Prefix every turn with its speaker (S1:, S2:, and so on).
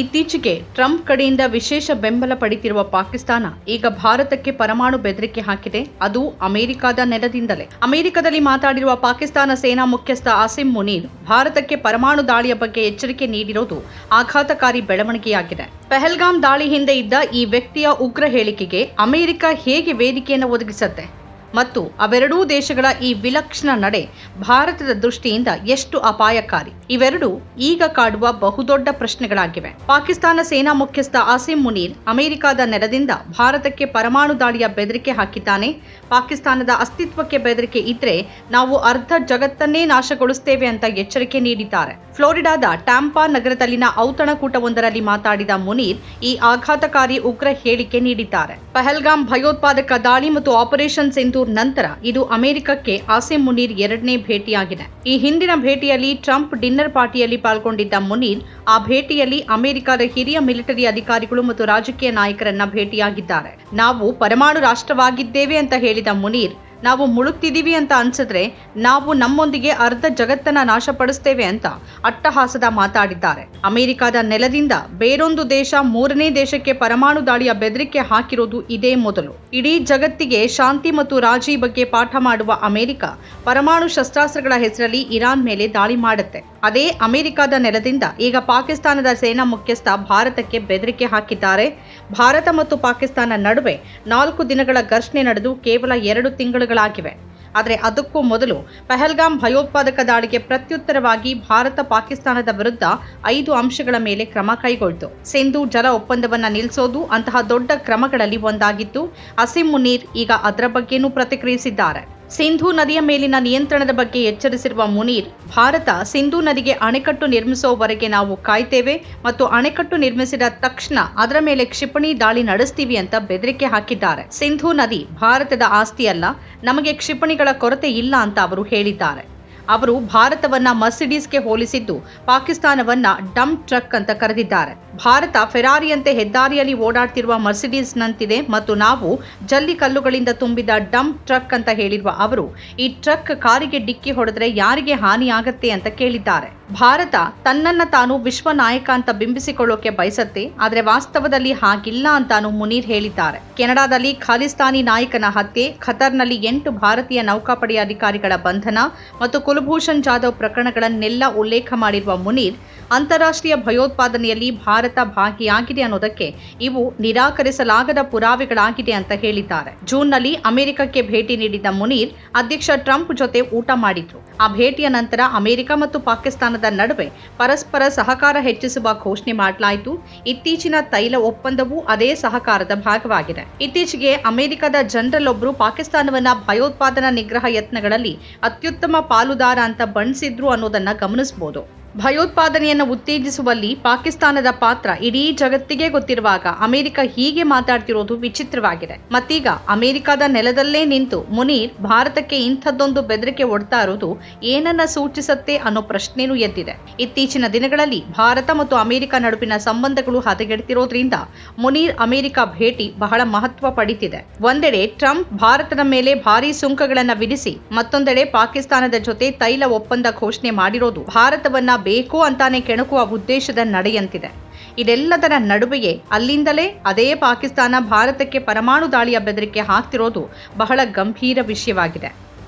S1: ಇತ್ತೀಚೆಗೆ ಟ್ರಂಪ್ ಕಡೆಯಿಂದ ವಿಶೇಷ ಬೆಂಬಲ ಪಡೆದಿರುವ ಪಾಕಿಸ್ತಾನ ಈಗ ಭಾರತಕ್ಕೆ ಪರಮಾಣು ಬೆದರಿಕೆ ಹಾಕಿದೆ. ಅದು ಅಮೆರಿಕದ ನೆಲದಿಂದಲೇ. ಅಮೆರಿಕದಲ್ಲಿ ಮಾತಾಡಿರುವ ಪಾಕಿಸ್ತಾನ ಸೇನಾ ಮುಖ್ಯಸ್ಥ ಆಸಿಮ್ ಮುನೀರ್ ಭಾರತಕ್ಕೆ ಪರಮಾಣು ದಾಳಿಯ ಬಗ್ಗೆ ಎಚ್ಚರಿಕೆ ನೀಡಿರೋದು ಆಘಾತಕಾರಿ ಬೆಳವಣಿಗೆಯಾಗಿದೆ. ಪೆಹಲ್ಗಾಮ್ ದಾಳಿ ಹಿಂದೆ ಇದ್ದ ಈ ವ್ಯಕ್ತಿಯ ಉಗ್ರ ಹೇಳಿಕೆಗೆ ಅಮೆರಿಕ ಹೇಗೆ ವೇದಿಕೆಯನ್ನು ಒದಗಿಸತ್ತೆ? ಮತ್ತು ಅವೆರಡೂ ದೇಶಗಳ ಈ ವಿಲಕ್ಷಣ ನಡೆ ಭಾರತದ ದೃಷ್ಟಿಯಿಂದ ಎಷ್ಟು ಅಪಾಯಕಾರಿ. ಇವೆರಡು ಈಗ ಕಾಡುವ ಬಹುದೊಡ್ಡ ಪ್ರಶ್ನೆಗಳಾಗಿವೆ. ಪಾಕಿಸ್ತಾನ ಸೇನಾ ಮುಖ್ಯಸ್ಥ ಆಸಿಮ್ ಮುನೀರ್ ಅಮೆರಿಕದ ನೆಲದಿಂದ ಭಾರತಕ್ಕೆ ಪರಮಾಣು ದಾಳಿಯ ಬೆದರಿಕೆ ಹಾಕಿದ್ದಾನೆ. ಪಾಕಿಸ್ತಾನದ ಅಸ್ತಿತ್ವಕ್ಕೆ ಬೆದರಿಕೆ ಇದ್ರೆ ನಾವು ಅರ್ಧ ಜಗತ್ತನ್ನೇ ನಾಶಗೊಳಿಸುತ್ತೇವೆ ಅಂತ ಎಚ್ಚರಿಕೆ ನೀಡಿದ್ದಾರೆ. ಫ್ಲೋರಿಡಾದ ಟ್ಯಾಂಪಾ ನಗರದಲ್ಲಿನ ಔತಣಕೂಟವೊಂದರಲ್ಲಿ ಮಾತಾಡಿದ ಮುನೀರ್ ಈ ಆಘಾತಕಾರಿ ಉಗ್ರ ಹೇಳಿಕೆ ನೀಡಿದ್ದಾರೆ. ಪಹಲ್ಗಾಮ್ ಭಯೋತ್ಪಾದಕ ದಾಳಿ ಮತ್ತು ಆಪರೇಷನ್ ಸಿಂಧೂರ್ ನಂತರ ಇದು ಅಮೆರಿಕಕ್ಕೆ ಆಸೆ ಮುನೀರ್ ಎರಡನೇ ಭೇಟಿಯಾಗಿದೆ. ಈ ಹಿಂದಿನ ಭೇಟಿಯಲ್ಲಿ ಟ್ರಂಪ್ ಡಿನ್ನರ್ ಪಾರ್ಟಿಯಲ್ಲಿ ಪಾಲ್ಗೊಂಡಿದ್ದ ಮುನೀರ್ ಆ ಭೇಟಿಯಲ್ಲಿ ಅಮೆರಿಕದ ಹಿರಿಯ ಮಿಲಿಟರಿ ಅಧಿಕಾರಿಗಳು ಮತ್ತು ರಾಜಕೀಯ ನಾಯಕರನ್ನ ಭೇಟಿಯಾಗಿದ್ದಾರೆ. ನಾವು ಪರಮಾಣು ರಾಷ್ಟ್ರವಾಗಿದ್ದೇವೆ ಅಂತ ಹೇಳಿದ ಮುನೀರ್ ನಾವು ಮುಳುಗ್ತಿದ್ದೀವಿ ಅಂತ ಅನ್ಸಿದ್ರೆ ನಾವು ನಮ್ಮೊಂದಿಗೆ ಅರ್ಧ ಜಗತ್ತನ್ನ ನಾಶಪಡಿಸ್ತೇವೆ ಅಂತ ಅಟ್ಟಹಾಸದ ಮಾತಾಡಿದ್ದಾರೆ. ಅಮೆರಿಕದ ನೆಲದಿಂದ ಬೇರೊಂದು ದೇಶ ಮೂರನೇ ದೇಶಕ್ಕೆ ಪರಮಾಣು ದಾಳಿಯ ಬೆದರಿಕೆ ಹಾಕಿರೋದು ಇದೇ ಮೊದಲು. ಇಡೀ ಜಗತ್ತಿಗೆ ಶಾಂತಿ ಮತ್ತು ರಾಜಿ ಬಗ್ಗೆ ಪಾಠ ಮಾಡುವ ಅಮೆರಿಕ ಪರಮಾಣು ಶಸ್ತ್ರಾಸ್ತ್ರಗಳ ಹೆಸರಲ್ಲಿ ಇರಾನ್ ಮೇಲೆ ದಾಳಿ ಮಾಡುತ್ತೆ. ಅದೇ ಅಮೆರಿಕದ ನೆಲದಿಂದ ಈಗ ಪಾಕಿಸ್ತಾನದ ಸೇನಾ ಮುಖ್ಯಸ್ಥ ಭಾರತಕ್ಕೆ ಬೆದರಿಕೆ ಹಾಕಿದ್ದಾರೆ. ಭಾರತ ಮತ್ತು ಪಾಕಿಸ್ತಾನ ನಡುವೆ ನಾಲ್ಕು ದಿನಗಳ ಘರ್ಷಣೆ ನಡೆದು ಕೇವಲ ಎರಡು ತಿಂಗಳುಗಳಾಗಿವೆ ಆದರೆ ಅದಕ್ಕೂ ಮೊದಲು ಪೆಹಲ್ಗಾಮ್ ಭಯೋತ್ಪಾದಕ ದಾಳಿಗೆ ಪ್ರತ್ಯುತ್ತರವಾಗಿ ಭಾರತ ಪಾಕಿಸ್ತಾನದ ವಿರುದ್ಧ ಐದು ಅಂಶಗಳ ಮೇಲೆ ಕ್ರಮ ಕೈಗೊಳ್ತು. ಸಿಂಧು ಜಲ ಒಪ್ಪಂದವನ್ನು ನಿಲ್ಲಿಸೋದು ಅಂತಹ ದೊಡ್ಡ ಕ್ರಮಗಳಲ್ಲಿ ಒಂದಾಗಿತ್ತು ಅಸಿಮ್ ಮುನೀರ್ ಈಗ ಅದರ ಬಗ್ಗೆನೂ ಪ್ರತಿಕ್ರಿಯಿಸಿದ್ದಾರೆ. ಸಿಂಧೂ ನದಿಯ ಮೇಲಿನ ನಿಯಂತ್ರಣದ ಬಗ್ಗೆ ಎಚ್ಚರಿಸಿರುವ ಮುನೀರ್, ಭಾರತ ಸಿಂಧೂ ನದಿಗೆ ಅಣೆಕಟ್ಟು ನಿರ್ಮಿಸುವವರೆಗೆ ನಾವು ಕಾಯ್ತೇವೆ ಮತ್ತು ಅಣೆಕಟ್ಟು ನಿರ್ಮಿಸಿದ ತಕ್ಷಣ ಅದರ ಮೇಲೆ ಕ್ಷಿಪಣಿ ದಾಳಿ ನಡೆಸ್ತೀವಿ ಅಂತ ಬೆದರಿಕೆ ಹಾಕಿದ್ದಾರೆ. ಸಿಂಧೂ ನದಿ ಭಾರತದ ಆಸ್ತಿಯಲ್ಲ, ನಮಗೆ ಕ್ಷಿಪಣಿಗಳ ಕೊರತೆ ಇಲ್ಲ ಅಂತ ಅವರು ಹೇಳಿದ್ದಾರೆ. ಅವರು ಭಾರತವನ್ನ ಮರ್ಸಿಡೀಸ್ಗೆ ಹೋಲಿಸಿದ್ದು ಪಾಕಿಸ್ತಾನವನ್ನ ಡಂಪ್ ಟ್ರಕ್ ಅಂತ ಕರೆದಿದ್ದಾರೆ. ಭಾರತ ಫೆರಾರಿಯಂತೆ ಹೆದ್ದಾರಿಯಲ್ಲಿ ಓಡಾಡ್ತಿರುವ ಮರ್ಸಿಡೀಸ್ನಂತಿದೆ ಮತ್ತು ನಾವು ಜಲ್ಲಿ ಕಲ್ಲುಗಳಿಂದ ತುಂಬಿದ ಡಂಪ್ ಟ್ರಕ್ ಅಂತ ಹೇಳಿರುವ ಅವರು, ಈ ಟ್ರಕ್ ಕಾರಿಗೆ ಡಿಕ್ಕಿ ಹೊಡೆದ್ರೆ ಯಾರಿಗೆ ಹಾನಿಯಾಗತ್ತೆ ಅಂತ ಕೇಳಿದ್ದಾರೆ. ಭಾರತ ತನ್ನನ್ನ ತಾನು ವಿಶ್ವ ನಾಯಕ ಅಂತ ಬಿಂಬಿಸಿಕೊಳ್ಳೋಕೆ ಬಯಸತ್ತೆ, ಆದರೆ ವಾಸ್ತವದಲ್ಲಿ ಹಾಗಿಲ್ಲ ಅಂತಾನು ಮುನೀರ್ ಹೇಳಿದ್ದಾರೆ. ಕೆನಡಾದಲ್ಲಿ ಖಾಲಿಸ್ತಾನಿ ನಾಯಕನ ಹತ್ಯೆ, ಖತರ್ನಲ್ಲಿ ಎಂಟು ಭಾರತೀಯ ನೌಕಾಪಡೆಯ ಅಧಿಕಾರಿಗಳ ಬಂಧನ ಮತ್ತು ಕುಲಭೂಷಣ್ ಜಾಧವ್ ಪ್ರಕರಣಗಳನ್ನೆಲ್ಲ ಉಲ್ಲೇಖ ಮಾಡಿರುವ ಮುನೀರ್, ಅಂತಾರಾಷ್ಟ್ರೀಯ ಭಯೋತ್ಪಾದನೆಯಲ್ಲಿ ಭಾರತ ಭಾಗಿಯಾಗಿದೆ ಅನ್ನೋದಕ್ಕೆ ಇವು ನಿರಾಕರಿಸಲಾಗದ ಪುರಾವೆಗಳಾಗಿದೆ ಅಂತ ಹೇಳಿದ್ದಾರೆ. ಜೂನ್ನಲ್ಲಿ ಅಮೆರಿಕಕ್ಕೆ ಭೇಟಿ ನೀಡಿದ್ದ ಮುನೀರ್ ಅಧ್ಯಕ್ಷ ಟ್ರಂಪ್ ಜೊತೆ ಊಟ ಮಾಡಿದ್ರು. ಆ ಭೇಟಿಯ ನಂತರ ಅಮೆರಿಕ ಮತ್ತು ಪಾಕಿಸ್ತಾನದ ನಡುವೆ ಪರಸ್ಪರ ಸಹಕಾರ ಹೆಚ್ಚಿಸುವ ಘೋಷಣೆ ಮಾಡಲಾಯಿತು. ಇತ್ತೀಚಿನ ತೈಲ ಒಪ್ಪಂದವೂ ಅದೇ ಸಹಕಾರದ ಭಾಗವಾಗಿದೆ. ಇತ್ತೀಚೆಗೆ ಅಮೆರಿಕದ ಜನರಲ್ ಒಬ್ಬರು ಪಾಕಿಸ್ತಾನವನ್ನ ಭಯೋತ್ಪಾದನಾ ನಿಗ್ರಹ ಯತ್ನಗಳಲ್ಲಿ ಅತ್ಯುತ್ತಮ ಪಾಲುದಾರ ಅಂತ ಬಣ್ಣಿಸಿದ್ರು ಅನ್ನೋದನ್ನ ಗಮನಿಸಬಹುದು ಭಯೋತ್ಪಾದನೆಯನ್ನು ಉತ್ತೇಜಿಸುವಲ್ಲಿ ಪಾಕಿಸ್ತಾನದ ಪಾತ್ರ ಇಡೀ ಜಗತ್ತಿಗೆ ಗೊತ್ತಿರುವಾಗ ಅಮೆರಿಕ ಹೀಗೆ ಮಾತಾಡ್ತಿರೋದು ವಿಚಿತ್ರವಾಗಿದೆ. ಮತ್ತೀಗ ಅಮೆರಿಕದ ನೆಲದಲ್ಲೇ ನಿಂತು ಮುನೀರ್ ಭಾರತಕ್ಕೆ ಇಂಥದ್ದೊಂದು ಬೆದರಿಕೆ ಒಡ್ತಾ ಇರೋದು ಏನನ್ನ ಸೂಚಿಸತ್ತೆ ಅನ್ನೋ ಪ್ರಶ್ನೆನೂ ಎದ್ದಿದೆ. ಇತ್ತೀಚಿನ ದಿನಗಳಲ್ಲಿ ಭಾರತ ಮತ್ತು ಅಮೆರಿಕ ನಡುವಿನ ಸಂಬಂಧಗಳು ಹದಗೆಡ್ತಿರೋದ್ರಿಂದ ಮುನೀರ್ ಅಮೆರಿಕ ಭೇಟಿ ಬಹಳ ಮಹತ್ವ ಪಡಿತಿದೆ. ಒಂದೆಡೆ ಟ್ರಂಪ್ ಭಾರತದ ಮೇಲೆ ಭಾರೀ ಸುಂಕಗಳನ್ನ ವಿಧಿಸಿ ಮತ್ತೊಂದೆಡೆ ಪಾಕಿಸ್ತಾನದ ಜೊತೆ ತೈಲ ಒಪ್ಪಂದ ಘೋಷಣೆ ಮಾಡಿರೋದು ಭಾರತವನ್ನ ಬೇಕು ಅಂತಾನೆ ಕೆಣಕುವ ಉದ್ದೇಶದ ನಡೆಯಂತಿದೆ. ಇದೆಲ್ಲದರ ನಡುವೆಯೇ ಅಲ್ಲಿಂದಲೇ ಅದೇ ಪಾಕಿಸ್ತಾನ ಭಾರತಕ್ಕೆ ಪರಮಾಣು ದಾಳಿಯ ಬೆದರಿಕೆ ಹಾಕ್ತಿರೋದು ಬಹಳ ಗಂಭೀರ ವಿಷಯವಾಗಿದೆ.